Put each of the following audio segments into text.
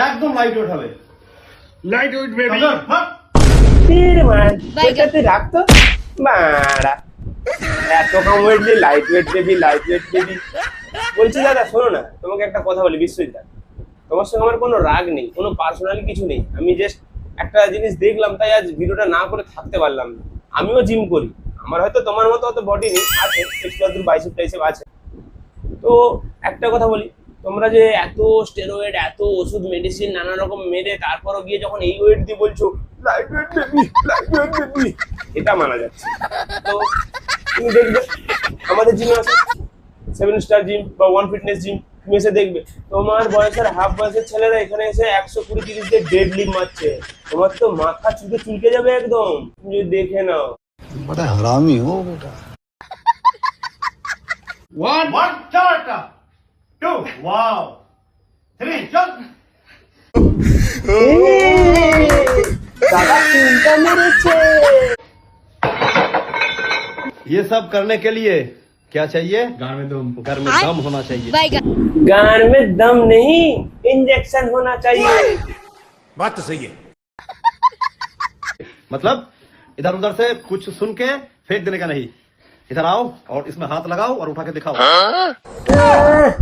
একদম light weight হবে। Light weight baby তীর মার। তুই রাখতো? মারা। এত কম ওয়েট দিয়ে লাইট ওয়েট দেবি লাইট ওয়েট দেবি বলছি দাদা শোনো না তোমাকে একটা কথা বলি বিশ্বজিৎ দা তোমার সঙ্গে আমার কোনো রাগ নেই কোনো পার্সোনালি কিছু নেই। আমি জাস্ট একটা জিনিস দেখলাম তাই আজ ভিডিওটা না করে থাকতে পারলাম না। আমিও জিম করি। আমার হয়তো তোমার মতো অত বডি নেই আছে একটু বাইসেপ টাইসেপ আছে। তো একটা কথা বলি তোমরা যে এত স্টেরয়েড এত ওষুধ মেডিসিন নানা রকম মেরে তারপরও গিয়ে যখন এই ওয়েট দিয়ে বলছো এটা মানা যাচ্ছে। তো তুমি দেখবে আমাদের জিম আছে সেভেন স্টার জিম বা ওয়ান ফিটনেস জিম তুমি এসে দেখবে তোমার বয়সের হাফ বয়সের ছেলেরা এখানে এসে একশো কুড়ি তিরিশ দিয়ে ডেড লিপ মারছে। তোমার তো মাথা চুলকে চুলকে যাবে একদম। তুমি যদি দেখে নাও। বড় হারামি হো বেটা। What? What? ये सब करने के लिए क्या चाहिए? गान में दम। घर में हाँ? दम होना चाहिए। गान में दम नहीं इंजेक्शन होना चाहिए। बात तो सही है। मतलब इधर उधर से कुछ सुन के फेंक देने का नहीं। इधर आओ और इसमें हाथ लगाओ और उठा के दिखाओ। हाँ? हाँ?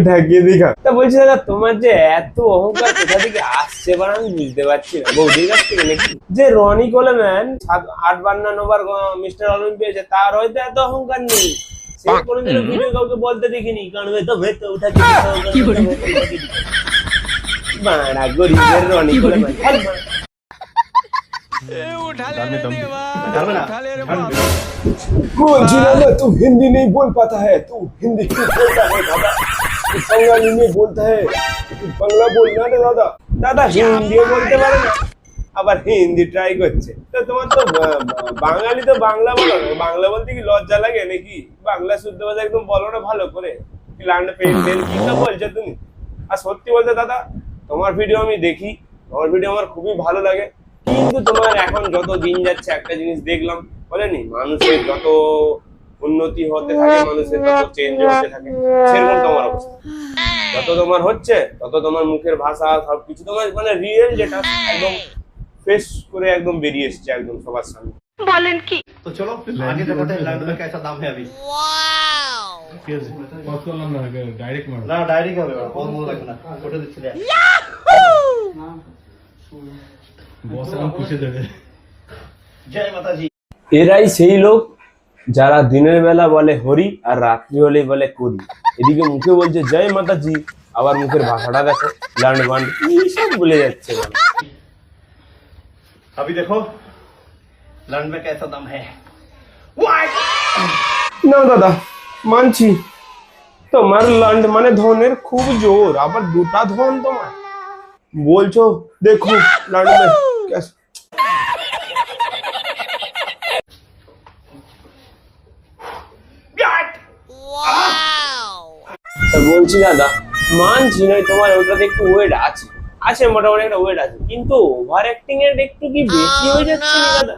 ঢাকিয়ে দিঘা তা বলছি দাদা তোমার যে এত অহংকার কোথা থেকে আসছে আমি বুঝতে পারছি না। বৌদির কাছ থেকে নাকি? যে রনি কোলেম্যান না নবার মিস্টার তার হয়তো এত অহংকার নেই। বল কোনোদিন ভিডিও কাউকে হিন্দি দেখিনি কারণ হ্যাঁ, হ্যাঁ, হয়তো বাংলা নিয়ে বলতে হয়। বাংলা বল না রে দাদা। দাদা হিন্দিও বলতে পারে না। আবার হিন্দি ট্রাই করছে। তো তোমার তো বাঙালি তো বাংলা বলো বাংলা বলতে কি লজ্জা লাগে নাকি? বাংলা শুদ্ধ ভাষা একদম বলো না ভালো করে। লান্ড পেন পেন কি সব বলছো তুমি? আর সত্যি বলতে দাদা, তোমার ভিডিও আমি দেখি। তোমার ভিডিও আমার খুবই ভালো লাগে। কিন্তু তোমার এখন যত দিন যাচ্ছে, একটা জিনিস দেখলাম। বলেনি? মানুষের যত উন্নতি হতে থাকে মানুষের তত চেঞ্জ হতে থাকে সেরকম তোমার অবস্থা যত তোমার হচ্ছে তত তোমার মুখের ভাষা সবকিছু তোমার মানে রিয়েল যেটা একদম ফেস করে একদম বেরিয়ে এসছে একদম সবার সামনে तो चलो आगे देखते हैं लैंड में कैसा दाम है अभी পজ করলাম না ডাইরেক্ট মারো ना डायरी का बहुत मोल रखना फोटो दिखले বস এখন পুষে দেবে जय माता जी এরাই সেই লোক যারা দিনের বেলা বলে হরি আর রাত্রি হলে বলে করি এদিকে মুখে বলছে জয় মাতাজি আবার মুখের ভাষাটা দেখো লান্ড বান্ড এইসব বলে যাচ্ছে মানে। अभी देखो लैंड में कैसा दाम है না দাদা মানছি তোমার লান্ড মানে ধনের খুব জোর আবার দুটা ধন তোমার বলছো দেখো লান্ড মে कैसा- তা বলছি দাদা, মানছি নয় তোমার ওটাতে একটু ওয়েট আছে। আছে মোটামুটি একটা ওয়েট আছে, কিন্তু ওভার অ্যাক্টিং এর একটু কি বেশি হয়ে যাচ্ছে দাদা?